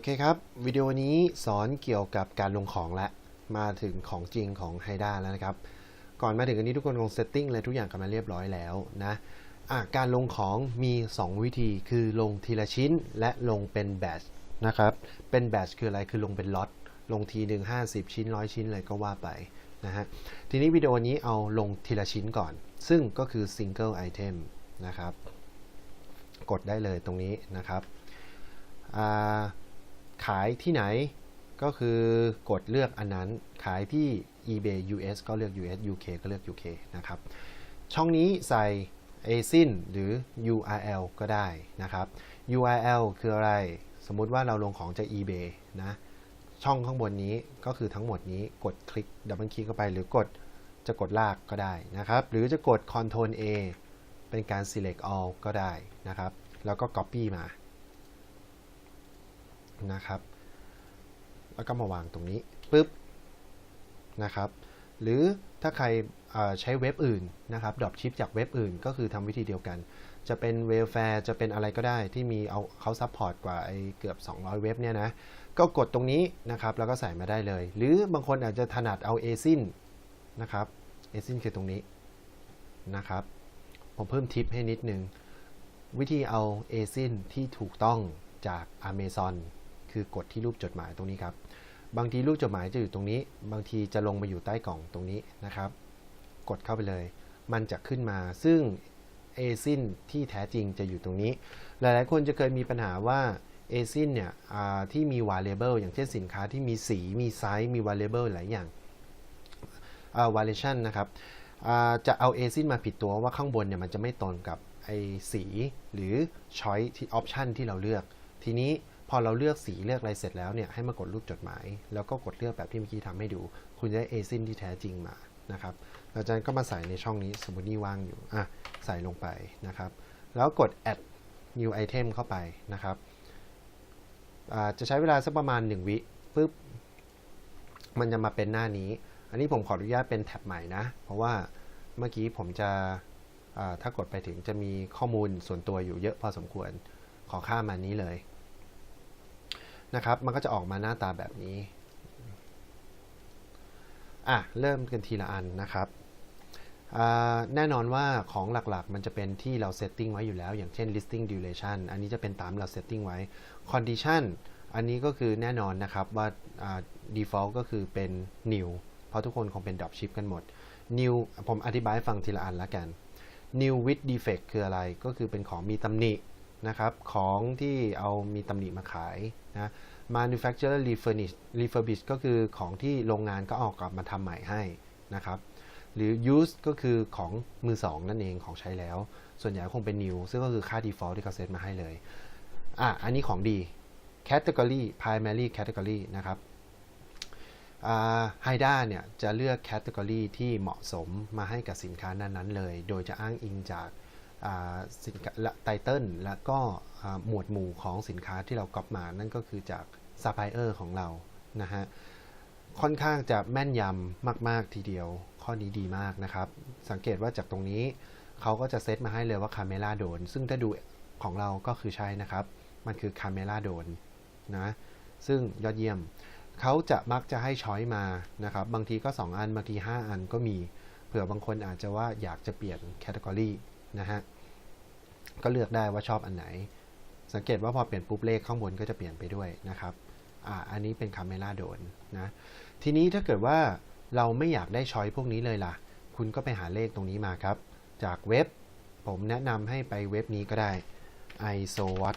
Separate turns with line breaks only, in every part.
โอเคครับ วิดีโอนี้สอนเกี่ยวกับการลงของและ มาถึงของจริงของไฮด้าแล้วนะครับ ก่อนมาถึงอันนี้ทุกคนคงเซตติ้งอะไรทุกอย่างกันมาเรียบร้อยแล้วนะะการลงของมี 2 วิธี คือลงทีละชิ้นและลงเป็นแบตนะครับ เป็นแบตคืออะไร คือลงเป็นล็อต ลงทีหนึ่ง50ชิ้นร้อยชิ้นเลยก็ว่าไปนะฮะ ทีนี้วิดีโอนี้เอาลงทีละชิ้นก่อน ซึ่งก็คือ single item นะครับ กดได้เลยตรงนี้นะครับอ่า ขายที่ไหนก็คือกดเลือกอันนั้นขายที่ eBay US ก็เลือก US UK ก็เลือก UK นะครับ ช่องนี้ใส่ ASIN หรือ URL ก็ได้นะครับ URL คืออะไร สมมุติว่าเราลงของจาก eBay นะ ช่องข้างบนนี้ก็คือทั้งหมดนี้กดคลิกดับเบิลคลิกเข้าไปหรือกดจะกดลากก็ได้นะครับ หรือจะกด Ctrl A เป็นการ select all ก็ได้นะครับ แล้วก็ copy มา นะครับ แล้วก็มาวางตรงนี้ปุ๊บนะครับ หรือถ้าใครใช้เว็บอื่นนะครับดรอปชิปจากเว็บอื่น ก็คือทำวิธีเดียวกัน จะเป็นเวลแฟร์จะเป็นอะไรก็ได้ที่มีเอาเขาซัพพอร์ตกว่าไอ้เกือบ 200 เว็บเนี่ยนะ ก็กดตรงนี้นะครับ แล้วก็ใส่มาได้เลย หรือบางคนอาจจะถนัดเอา ASIN นะครับ ASIN คือตรงนี้นะครับ ผมเพิ่มทิปให้นิดนึง วิธีเอา ASIN ที่ถูกต้องจาก Amazon คือกดที่รูปจดหมายตรงนี้ครับ บางทีรูปจดหมายจะอยู่ตรงนี้ บางทีจะลงมาอยู่ใต้กล่องตรงนี้นะครับ กดเข้าไปเลย มันจะขึ้นมา ซึ่ง ASIN ที่แท้จริงจะอยู่ตรงนี้ หลายๆ คนจะเคยมีปัญหาว่า ASIN เนี่ยที่มี variable อย่างเช่นสินค้าที่มีสี มีไซส์ มี variable หลายอย่างา variation นะครับจะเอา ASIN มาผิดตัวว่าข้างบนเนี่ยมันจะไม่ตรงกับไอสีหรือ choice ที่ option ที่เราเลือก ทีนี้ พอเราเลือกสีเลือกอะไรเสร็จแล้วเนี่ยให้มากดรูปจดหมาย แล้วก็กดเลือกแบบที่เมื่อกี้ทำให้ดู คุณจะได้ ASIN ที่แท้จริงมานะครับหลังจากนั้นก็มาใส่ในช่องนี้สมมตินี่ว่างอยู่อะใส่ลงไปนะครับ แล้วกด add new item เข้าไปนะครับจะใช้เวลาสักประมาณ 1 วิปุ๊บมันจะมาเป็นหน้านี้ อันนี้ผมขออนุญาตเป็นแท็บใหม่นะ เพราะว่าเมื่อกี้ผมจะถ้ากดไปถึงจะมีข้อมูลส่วนตัวอยู่เยอะพอสมควรขอข้ามมานี้เลย นะครับ มันก็จะออกมาหน้าตาแบบนี้ อะ เริ่มกันทีละอันนะครับ แน่นอนว่าของหลักๆ มันจะเป็นที่เราเซตติ้งไว้อยู่แล้ว อย่างเช่น listing duration อันนี้จะเป็นตามเราเซตติ้งไว้ condition อันนี้ก็คือแน่นอนนะครับว่าา default ก็คือเป็น new เพราะทุกคนคงเป็น dropship กันหมด new ผมอธิบายฟังทีละอันละกัน new with defect คืออะไร ก็คือเป็นของมีตำหนินะครับ ของที่เอามีตำหนิมาขาย นะ manufacturer refurnish refurbish ก็คือของที่โรงงานก็เอากลับมาทำใหม่ให้นะครับ หรือ use ก็คือของมือสองนั่นเองของใช้แล้ว ส่วนใหญ่คงเป็น new ซึ่งก็คือค่า default ที่เขาเซตมาให้เลย อะ อันนี้ของดี category primary category นะครับไฮด้าเนี่ยจะเลือกแคตตากรีที่เหมาะสมมาให้กับสินค้านั้นๆเลย โดยจะอ้างอิงจาก สินค้าไตเติลและก็หมวดหมู่ของสินค้าที่เราก๊อปมานั่นก็คือจากซัพพลายเออร์ของเรานะฮะค่อนข้างจะแม่นยำมาก ๆ ทีเดียว ข้อนี้ดีมากนะครับ สังเกตว่าจากตรงนี้เขาก็จะเซตมาให้เลยว่าคาเมล่าโดน ซึ่งถ้าดูของเราก็คือใช่นะครับ มันคือคาเมล่าโดนนะซึ่งยอดเยี่ยม เขาจะมักจะให้ช้อยมานะครับ บางทีก็ 2 อัน บางที 5 อันก็มี เผื่อบางคนอาจจะว่าอยากจะเปลี่ยนแคตตากรี นะฮะก็เลือกได้ว่าชอบอันไหน สังเกตว่าพอเปลี่ยนปุ๊บเลขข้างบนก็จะเปลี่ยนไปด้วยนะครับอ่าอันนี้เป็นคาเมล่าโดนนะทีนี้ถ้าเกิดว่าเราไม่อยากได้ช้อยพวกนี้เลยล่ะ คุณก็ไปหาเลขตรงนี้มาครับ จากเว็บ ผมแนะนำให้ไปเว็บนี้ก็ได้ isowat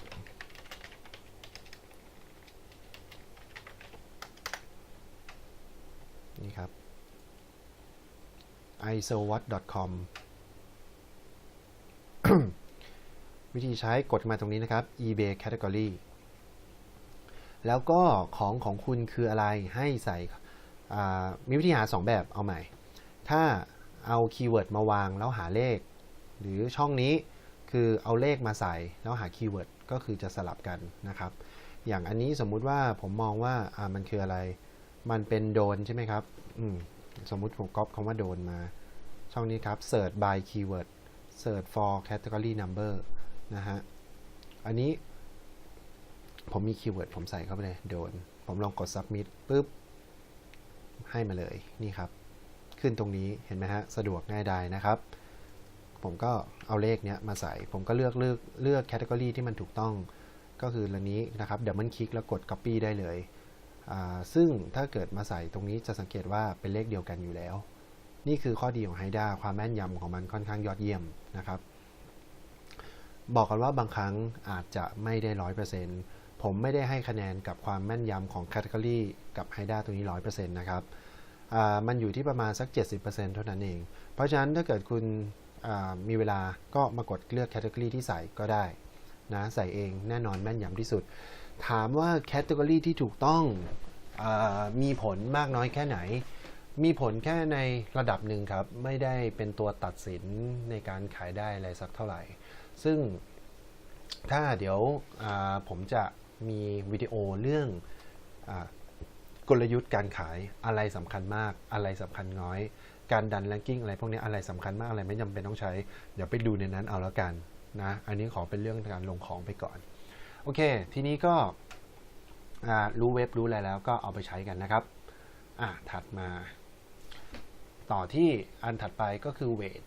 นี่ครับ isowat.com วิธีใช้กดมาตรงนี้นะครับ eBay category แล้วก็ของของคุณคืออะไรให้ใส่มีวิธีหา 2 แบบเอาใหม่ ถ้าเอาคีย์เวิร์ดมาวางแล้วหาเลข หรือช่องนี้คือเอาเลขมาใส่แล้วหาคีย์เวิร์ดก็คือจะสลับกันนะครับ อย่างอันนี้สมมุติว่าผมมองว่ามันคืออะไร มันเป็นโดนใช่ไหมครับมสมมุติผมก๊อปคำว่าโดนมา ช่องนี้ครับ search by keyword search for category number นะฮะ อันนี้ผมมีคีย์เวิร์ดผมใส่เข้าไปเลย โดน ผมลองกด submit ปุ๊บ ให้มาเลย นี่ครับ ขึ้นตรงนี้ เห็นไหมฮะ สะดวกง่ายดายนะครับ ผมก็เอาเลขเนี้ยมาใส่ ผมก็เลือกเลือกเลือกแคตตากรีที่มันถูกต้อง ก็คืออันนี้นะครับ เดี๋ยวมันคลิกแล้วกด copy ได้เลย ซึ่งถ้าเกิดมาใส่ตรงนี้จะสังเกตว่าเป็นเลขเดียวกันอยู่แล้ว นี่คือข้อดีของ HIDA ความแม่นยำของมันค่อนข้างยอดเยี่ยมนะครับ บอกกันว่าบางครั้งอาจจะไม่ได้ร้อยเปอร์เซ็นต์ผมไม่ได้ให้คะแนนกับความแม่นยำของ Category กับ HIDA ตัวนี้ร้อยเปอร์เซ็นต์นะครับมันอยู่ที่ประมาณสัก 70%เท่านั้นเอง เพราะฉะนั้นถ้าเกิดคุณมีเวลาก็มากดเลือก Category ที่ใส่ก็ได้นะใส่เองแน่นอนแม่นยำที่สุด ถามว่า Category ที่ถูกต้องอมีผลมากน้อยแค่ไหน มีผลแค่ในระดับหนึ่งครับ ไม่ได้เป็นตัวตัดสินในการขายได้อะไรสักเท่าไหร่ ซึ่งถ้าเดี๋ยวผมจะมีวิดีโอเรื่องอกลยุทธ์การขายอะไรสำคัญมากอะไรสำคัญน้อย การดันแรงกิ้งอะไรพวกนี้อะไรสำคัญมากอะไรไม่จำเป็นต้องใช้ เดี๋ยวไปดูในนั้นเอาแล้วกันนะอันนี้ขอเป็นเรื่องการลงของไปก่อนโอเค ทีนี้ก็รู้เว็บรู้อะไรแล้วก็เอาไปใช้กันนะครับ อะถัดมา ต่อที่อันถัดไปก็คือเวท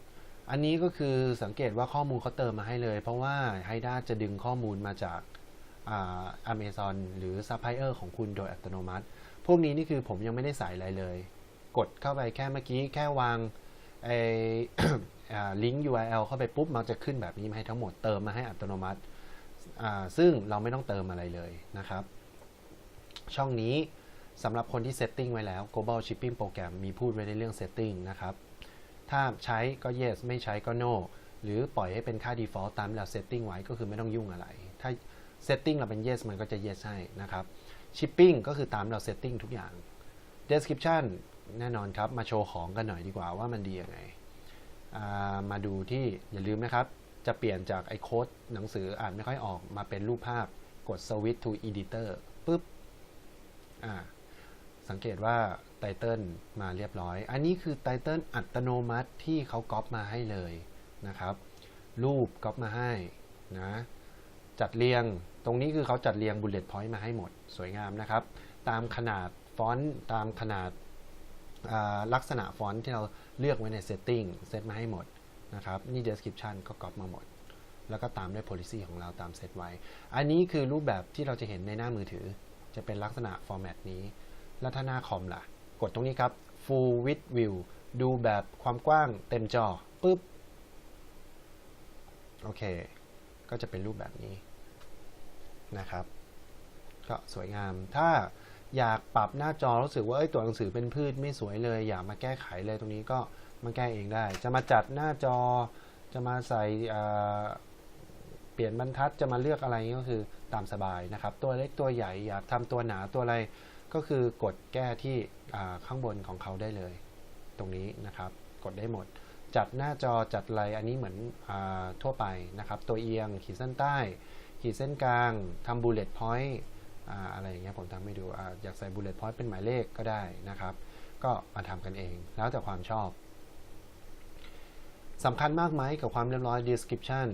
อันนี้ก็คือสังเกตว่าข้อมูลเขาเติมมาให้เลย เพราะว่า HIDA จะดึงข้อมูลมาจากอ่า Amazon หรือซัพพลายเออร์ของคุณโดยอัตโนมัติ พวกนี้นี่คือผมยังไม่ได้ใส่อะไรเลย กดเข้าไปแค่เมื่อกี้แค่วางไอ้ลิงก์ URL เข้าไปปุ๊บมันจะขึ้นแบบนี้มาให้ทั้งหมดเติมมาให้อัตโนมัติ ซึ่งเราไม่ต้องเติมอะไรเลยนะครับ ช่องนี้ สำหรับคนที่เซตติ้งไว้แล้ว global shipping program มีพูดไว้ในเรื่อง setting นะครับ ถ้าใช้ก็ yes ไม่ใช้ก็ no หรือปล่อยให้เป็นค่า default ตามที่เรา setting ไว้ก็คือไม่ต้องยุ่งอะไร ถ้า setting เราเป็น yes มันก็จะ yes ให้นะครับ shipping ก็คือตามเรา setting ทุกอย่าง description แน่นอนครับ มาโชว์ของกันหน่อยดีกว่าว่ามันดียังไงามาดูที่อย่าลืมนะครับ จะเปลี่ยนจากไอโค้ดหนังสืออ่านไม่ค่อยออกมาเป็นรูปภาพกด switch to editor ปุ๊บอ่า สังเกตว่าไตเติลมาเรียบร้อย อันนี้คือไตเติลอัตโนมัติที่เขาก๊อปมาให้เลยนะครับ รูปก๊อปมาให้นะจัดเรียงตรงนี้คือเขาจัดเรียงบุลเลต์พอยต์มาให้หมด สวยงามนะครับ ตามขนาดฟอนต์ตามขนาดลักษณะฟอนต์ที่เราเลือกไว้ใน setting เซตมาให้หมดนะครับนี่ description ก็ก๊อปมาหมด แล้วก็ตามด้วย policy ของเราตามเซตไว้ อันนี้คือรูปแบบที่เราจะเห็นในหน้ามือถือ จะเป็นลักษณะ format นี้ แล้วถ้าหน้าคอมล่ะ กดตรงนี้ครับ full width view ดูแบบความกว้างเต็มจอปุ๊บ โอเค ก็จะเป็นรูปแบบนี้นะครับ ก็สวยงาม ถ้าอยากปรับหน้าจอรู้สึกว่าเอ้ตัวหนังสือเป็นพืชไม่สวยเลย อยากมาแก้ไขเลยตรงนี้ก็มาแก้เองได้ จะมาจัดหน้าจอ จะมาใส่เปลี่ยนบรรทัด จะมาเลือกอะไรก็คือตามสบายนะครับ ตัวเล็กตัวใหญ่อยากทำตัวหนาตัวอะไร ก็คือกดแก้ที่ข้างบนของเขาได้เลย ตรงนี้นะครับ กดได้หมด จัดหน้าจอจัดไรอันนี้เหมือนอทั่วไปนะครับ ตัวเอียง ขีดเส้นใต้ ขีดเส้นกลางทำบูเลต์พอยต์อะไรอย่างเงี้ยผมทำให้ดูออยากใส่บูเลต์พอยต์เป็นหมายเลขก็ได้นะครับ ก็มาทำกันเองแล้วแต่ความชอบสำคัญมากไหมกับความเรียบร้อย description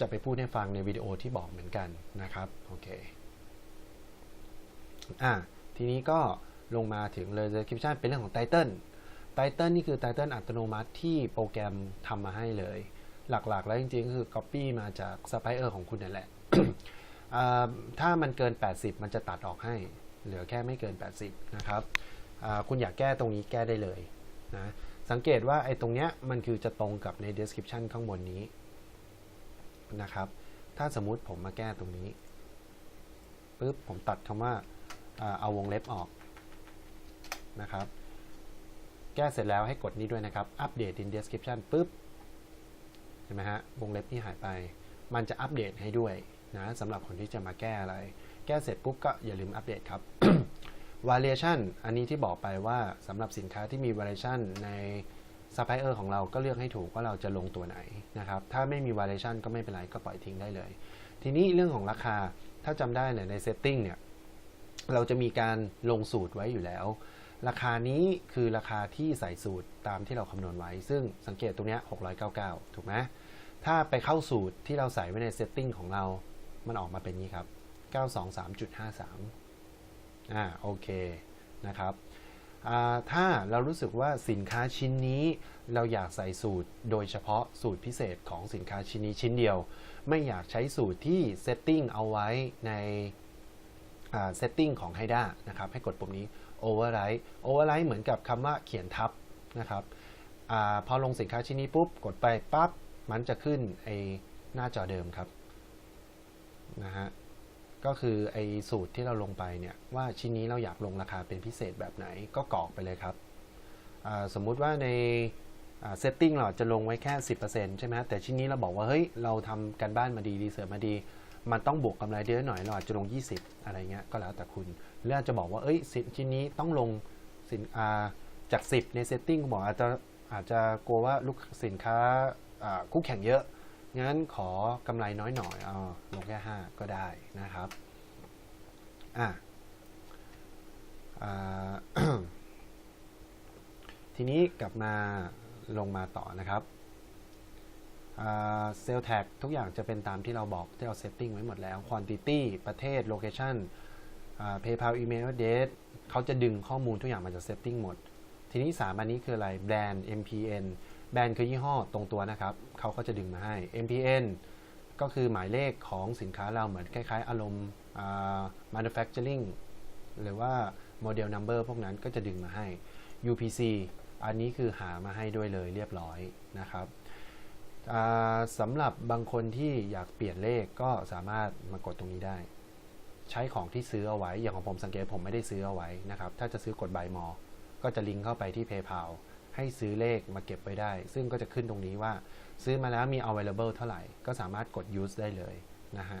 จะไปพูดให้ฟังในวิดีโอที่บอกเหมือนกันนะครับ โอเค อะ ทีนี้ก็ลงมาถึงเลย description เป็นเรื่องของ title title นี่คือ title อัตโนมัติที่โปรแกรมทำมาให้เลย หลักๆ แล้วจริงๆ คือ copy มาจาก supplier ของคุณนั่นแหละ ถ้ามันเกิน 80 มันจะตัดออกให้ เหลือแค่ไม่เกิน 80 นะครับ คุณอยากแก้ตรงนี้แก้ได้เลยนะ สังเกตว่าไอ้ตรงเนี้ยมันคือจะตรงกับใน description ข้างบนนี้นะครับ ถ้าสมมุติผมมาแก้ตรงนี้ปุ๊บผมตัดคำว่า เอาวงเล็บออกนะครับ แก้เสร็จแล้วให้กดนี้ด้วยนะครับอัปเดต in description ปุ๊บเห็นไหมฮะวงเล็บที่หายไป มันจะอัปเดตให้ด้วยนะสำหรับคนที่จะมาแก้อะไร แก้เสร็จปุ๊บก็อย่าลืมอัปเดตครับ variation อันนี้ที่บอกไปว่าสำหรับสินค้าที่มี variation ใน supplier ของเราก็เลือกให้ถูกว่าเราจะลงตัวไหนนะครับ ถ้าไม่มี variation ก็ไม่เป็นไรก็ปล่อยทิ้งได้เลย ทีนี้เรื่องของราคา ถ้าจำได้เนี่ยใน setting เนี่ย เราจะมีการลงสูตรไว้อยู่แล้ว ราคานี้คือราคาที่ใส่สูตรตามที่เราคำนวณไว้ ซึ่งสังเกตตรงนี้699 ถูกไหมถ้าไปเข้าสูตรที่เราใส่ไว้ในเซตติ้งของเรา มันออกมาเป็นนี้ครับ 923.53 อ่าโอเคนะครับถ้าเรารู้สึกว่าสินค้าชิ้นนี้เราอยากใส่สูตรโดยเฉพาะสูตรพิเศษของสินค้าชิ้นนี้ชิ้นเดียว ไม่อยากใช้สูตรที่เซตติ้งเอาไว้ใน เซตติ้งของ HIDA นะครับให้กดปุ่มนี้ override override เหมือนกับคำว่าเขียนทับนะครับอพอลงสินค้าชิ้นนี้ปุ๊บ กดไปปั๊บ มันจะขึ้นไอหน้าจอเดิมครับนะฮะก็คือไอสูตรที่เราลงไปเนี่ยว่าชิ้นนี้เราอยากลงราคาเป็นพิเศษแบบไหนก็กรอกไปเลยครับสมมุติว่าในเซตติ้งเราจะลงไว้แค่ 10%ใช่ไหมแต่ชิ้นนี้เราบอกว่าเฮ้ยเราทำการบ้านมาดีรีเสิร์ชมาดี มันต้องบวกกำไรเยอะหน่อยเราอาจจะลง 20 อะไรเงี้ยก็แล้วแต่คุณหรืออาจจะบอกว่าเอ้ยสินชิ้นนี้ต้องลงสินอาจาก 10 ในเซตติ้งบอกอาจจะอาจจะกลัวว่าลูกสินค้าคู่แข่งเยอะ งั้นขอกำไรน้อยหน่อยเอาลงแค่ 5 ก็ได้นะครับอะอ่าทีนี้กลับมาลงมาต่อนะครับ เซลแท็กทุกอย่างจะเป็นตามที่เราบอกที่เราเซตติ้งไว้หมดแล้ว Quantity ประเทศ Location อ่า PayPal Email Address เขาจะดึงข้อมูลทุกอย่างมาจากเซตติ้งหมด ทีนี้สามอันนี้คืออะไรแบรนด์ MPN แบรนด์คือยี่ห้อตรงตัวนะครับ เขาก็จะดึงมาให้ MPN ก็คือหมายเลขของสินค้าเราเหมือนคล้ายๆ อารมณ์ manufacturing หรือว่า model number พวกนั้นก็จะดึงมาให้ UPC อันนี้คือหามาให้ด้วยเลยเรียบร้อยนะครับ สำหรับบางคนที่อยากเปลี่ยนเลขก็สามารถมากดตรงนี้ได้ ใช้ของที่ซื้อเอาไว้ อย่างของผมสังเกตผมไม่ได้ซื้อเอาไว้นะครับ ถ้าจะซื้อกด buy more ก็จะลิงก์เข้าไปที่ PayPal ให้ซื้อเลขมาเก็บไว้ได้ ซึ่งก็จะขึ้นตรงนี้ว่า ซื้อมาแล้วมี available เท่าไหร่ ก็สามารถกด use ได้เลยนะฮะ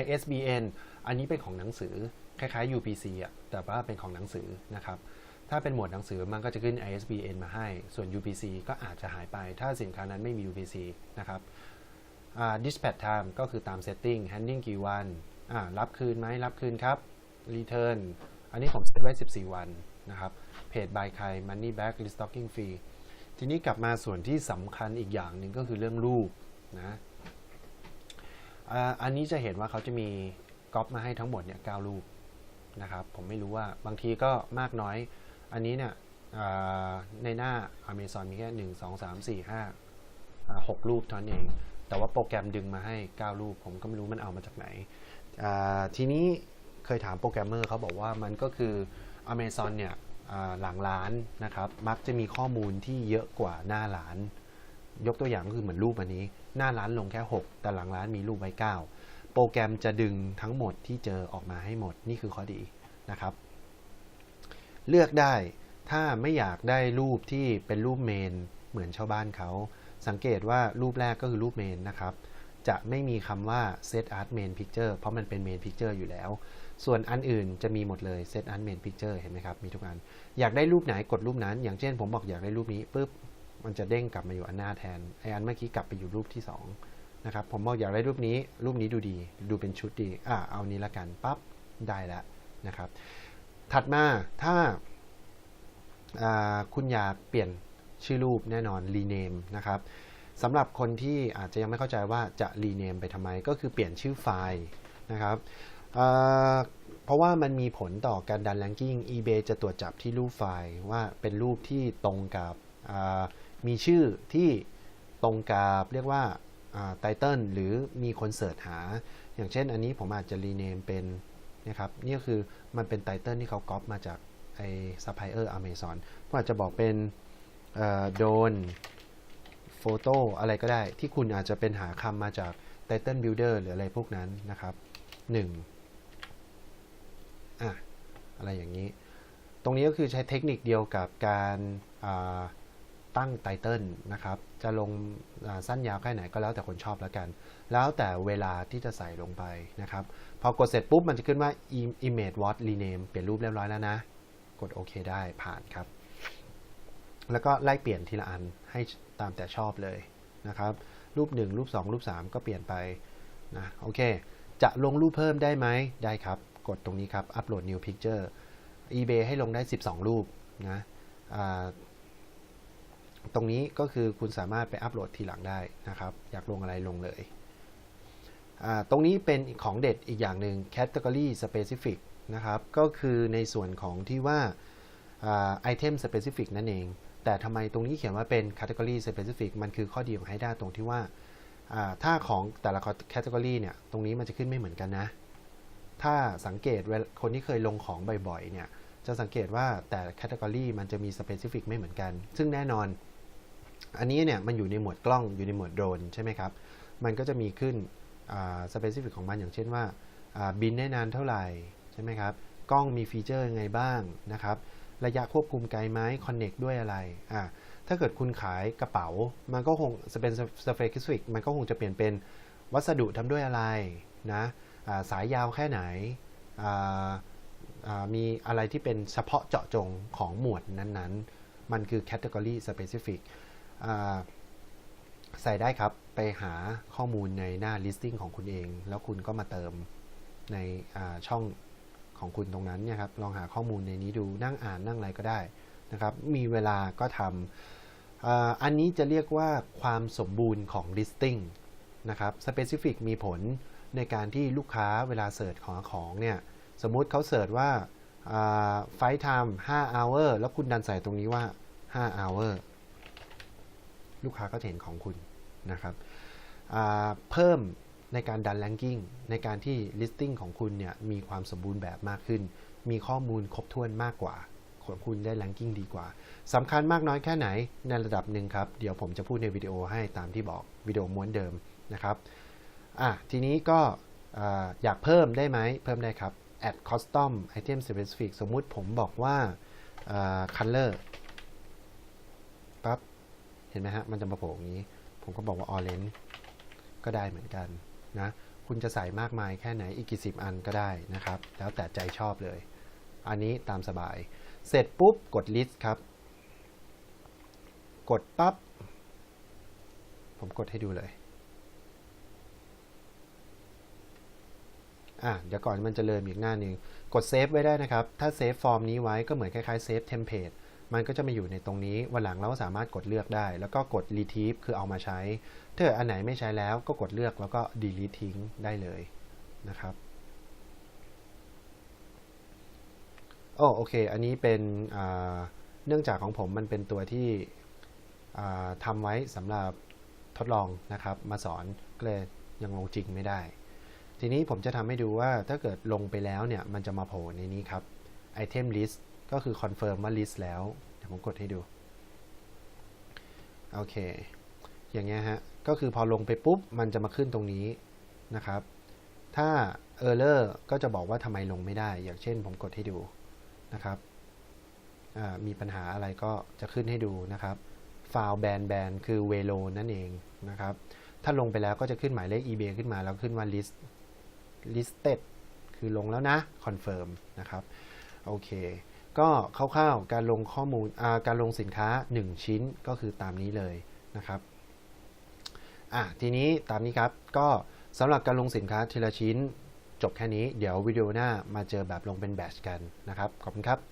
ISBN อันนี้เป็นของหนังสือ คล้ายๆ UPC อะ แต่ว่าเป็นของหนังสือนะครับ ถ้าเป็นหมวดหนังสือมันก็จะขึ้น ISBN มาให้ ส่วน UPC ก็อาจจะหายไป ถ้าสินค้านั้นไม่มี UPC นะครับ dispatch time ก็คือตาม setting handling กี่วัน รับคืนไหมรับคืนครับ return อันนี้ผมเซตไว้ 14 วันนะครับเพจ by ใคร money back restocking fee ทีนี้กลับมาส่วนที่สำคัญอีกอย่างหนึ่งก็คือเรื่องรูปนะอันนี้จะเห็นว่าเขาจะมีก๊อปมาให้ทั้งหมดเนี่ย9รูปนะครับ ผมไม่รู้ว่าบางทีก็มากน้อย อันนี้เนี่ยในหน้า Amazon มีแค่1 2 3 4 5อ่า6รูปเท่านั้นเอง แต่ว่าโปรแกรมดึงมาให้ 9 รูป ผมก็ไม่รู้มันเอามาจากไหน ทีนี้เคยถามโปรแกรมเมอร์เขาบอกว่ามันก็คือ Amazon เนี่ยหลังร้านนะครับ มักจะมีข้อมูลที่เยอะกว่าหน้าร้าน ยกตัวอย่างก็คือเหมือนรูปอันนี้ หน้าร้านลงแค่ 6 แต่หลังร้านมีรูปไว้ 9 โปรแกรมจะดึงทั้งหมดที่เจอออกมาให้หมดนี่คือข้อดีนะครับ เลือกได้ ถ้าไม่อยากได้รูปที่เป็นรูปเมนเหมือนชาวบ้านเขา สังเกตว่ารูปแรกก็คือรูปเมนนะครับ จะไม่มีคำว่า set art main picture เพราะมันเป็น main picture อยู่แล้ว ส่วนอันอื่นจะมีหมดเลย set art main picture เห็นไหมครับ มีทุกอัน อยากได้รูปไหนกดรูปนั้น อย่างเช่นผมบอกอยากได้รูปนี้ปุ๊บ มันจะเด้งกลับมาอยู่อันหน้าแทน ไออันเมื่อกี้กลับไปอยู่รูปที่2นะครับ ผมบอกอยากได้รูปนี้ รูปนี้ดูดี ดูเป็นชุดดี อ่าเอานี้ละกัน ปั๊บ ได้แล้วนะครับ ถัดมาถ้าาคุณอยากเปลี่ยนชื่อรูปแน่นอน rename นะครับสำหรับคนที่อาจจะยังไม่เข้าใจว่าจะ rename ไปทำไม ก็คือเปลี่ยนชื่อไฟล์นะครับเพราะว่ามันมีผลต่อการดัน ranking eBay จะตรวจจับที่รูปไฟล์ว่าเป็นรูปที่ตรงกับมีชื่อที่ตรงกับเรียกว่าไตเติลหรือมีคนเสิร์ชหา อย่างเช่นอันนี้ผมอาจจะ rename เป็น นะครับนี่ก็คือมันเป็นไตเติลที่เขาก๊อปมาจากไอ้ซัพพลายเออร์อเมซอนผมอาจจะบอกเป็นโดนโฟโต้อะไรก็ได้ ที่คุณอาจจะเป็นหาคำมาจาก Title Builder หรืออะไรพวกนั้นนะครับ1อะอะไรอย่างนี้ ตรงนี้ก็คือใช้เทคนิคเดียวกับการตั้งไตเติลนะครับ จะลงสั้นยาวแค่ไหนก็แล้วแต่คนชอบแล้วกัน แล้วแต่เวลาที่จะใส่ลงไปนะครับ พอกดเสร็จปุ๊บมันจะขึ้นว่า image what rename เปลี่ยนรูปเรียบร้อยแล้วนะ กดโอเคได้ผ่านครับ แล้วก็ไล่เปลี่ยนทีละอันให้ตามแต่ชอบเลยนะครับ รูป 1 รูป 2 รูป 3 ก็เปลี่ยนไปนะโอเค จะลงรูปเพิ่มได้ไหมได้ครับ กดตรงนี้ครับ upload new picture eBay ให้ลงได้ 12 รูปนะอ่า ตรงนี้ก็คือคุณสามารถไปอัปโหลดทีหลังได้นะครับ อยากลงอะไรลงเลยตรงนี้เป็นของเด็ดอีกอย่างหนึ่ง category specific นะครับ ก็คือในส่วนของที่ว่าอ่า item specific นั่นเอง แต่ทำไมตรงนี้เขียนว่าเป็น category specific มันคือข้อดีของ HIDA ตรงที่ว่า ถ้าของแต่ละ category เนี่ย ตรงนี้มันจะขึ้นไม่เหมือนกันนะ ถ้าสังเกตคนที่เคยลงของบ่อยๆ เนี่ย จะสังเกตว่าแต่ category มันจะมี specific ไม่เหมือนกัน ซึ่งแน่นอน อันนี้เนี่ยมันอยู่ในหมวดกล้องอยู่ในหมวดโดรนใช่ไหมครับ มันก็จะมีขึ้นสเปซิฟิกของมันอย่างเช่นว่าาบินได้นานเท่าไหร่ใช่ไหมครับ กล้องมีฟีเจอร์ยังไงบ้างนะครับ ระยะควบคุมไกลไหมคอนเน็กด้วยอะไรอ่าถ้าเกิดคุณขายกระเป๋า มันก็คงจะเป็นสเปซิฟิกมันก็คงจะเปลี่ยนเป็นวัสดุทำด้วยอะไรนะาสายยาวแค่ไหนมีอะไรที่เป็นเฉพาะเจาะจงของหมวดนั้นๆ มันคือ category specific ใส่ได้ครับไปหาข้อมูลในหน้า listing ของคุณเอง แล้วคุณก็มาเติมในช่องของคุณตรงนั้นเนี่ยครับลองหาข้อมูลในนี้ดูนั่งอ่านนั่งอะไรก็ได้นะครับ มีเวลาก็ทำอันนี้จะเรียกว่าความสมบูรณ์ของ listing นะครับ specific มีผลในการที่ลูกค้าเวลาเสิร์ชของของเนี่ยสมมุติเขาเสิร์ชว่าไฟท์ไทม์5 hour แล้วคุณดันใส่ตรงนี้ว่า 5 hour ลูกค้าก็จะเห็นของคุณนะครับเพิ่มในการดัน ranking ในการที่ listing ของคุณเนี่ยมีความสมบูรณ์แบบมากขึ้น มีข้อมูลครบถ้วนมากกว่าของคุณได้ ranking ดีกว่าสำคัญมากน้อยแค่ไหนในระดับหนึ่งครับ เดี๋ยวผมจะพูดในวิดีโอให้ตามที่บอกวิดีโอม้วนเดิมนะครับอะทีนี้ก็อ่าอยากเพิ่มได้ไหมเพิ่มได้ครับ add custom item specific สมมุติผมบอกว่า color เห็นไหมฮะ มันจะมาโผล่อย่างนี้ ผมก็บอกว่า orange ก็ได้เหมือนกันนะ คุณจะใส่มากมายแค่ไหน อีกกี่สิบอันก็ได้นะครับ แล้วแต่ใจชอบเลย อันนี้ตามสบาย เสร็จปุ๊บ กด list ครับ กดปั๊บ ผมกดให้ดูเลย อะ เดี๋ยวก่อนมันจะเลยอีกหน้าหนึ่ง กดเซฟไว้ได้นะครับ ถ้าเซฟฟอร์มนี้ไว้ก็เหมือนคล้ายๆเซฟเทมเพลต มันก็จะมาอยู่ในตรงนี้วันหลังเราก็สามารถกดเลือกได้ แล้วก็กด retrieve คือเอามาใช้ ถ้าเกิดอันไหนไม่ใช้แล้วก็กดเลือกแล้วก็ delete ทิ้งได้เลยนะครับโอ้โอเค อันนี้เป็นเนื่องจากของผมมันเป็นตัวที่ทำไว้สำหรับทดลองนะครับ มาสอนก็เลยยังลงจริงไม่ได้ ทีนี้ผมจะทำให้ดูว่าถ้าเกิดลงไปแล้วเนี่ย มันจะมาโผล่ในนี้ครับ item list ก็คือ confirm ว่า list แล้ว เดี๋ยวผมกดให้ดู โอเค อย่างเงี้ยฮะ ก็คือพอลงไปปุ๊บ มันจะมาขึ้นตรงนี้นะครับ ถ้า error ก็จะบอกว่าทำไมลงไม่ได้ อย่างเช่นผมกดให้ดูนะครับ มีปัญหาอะไรก็จะขึ้นให้ดูนะครับฟาวแบนแบนคือ velo นั่นเองนะครับ ถ้าลงไปแล้วก็จะขึ้นหมายเลข eBay ขึ้นมาแล้วขึ้นว่า list listed คือลงแล้วนะ confirm นะครับ โอเค ก็คร่าวๆการลงข้อมูลการลงสินค้า 1 ชิ้นก็คือตามนี้เลยนะครับอะทีนี้ตามนี้ครับก็สำหรับการลงสินค้าทีละชิ้น จบแค่นี้เดี๋ยววิดีโอหน้ามาเจอแบบลงเป็นแบชกันนะครับ ขอบคุณครับ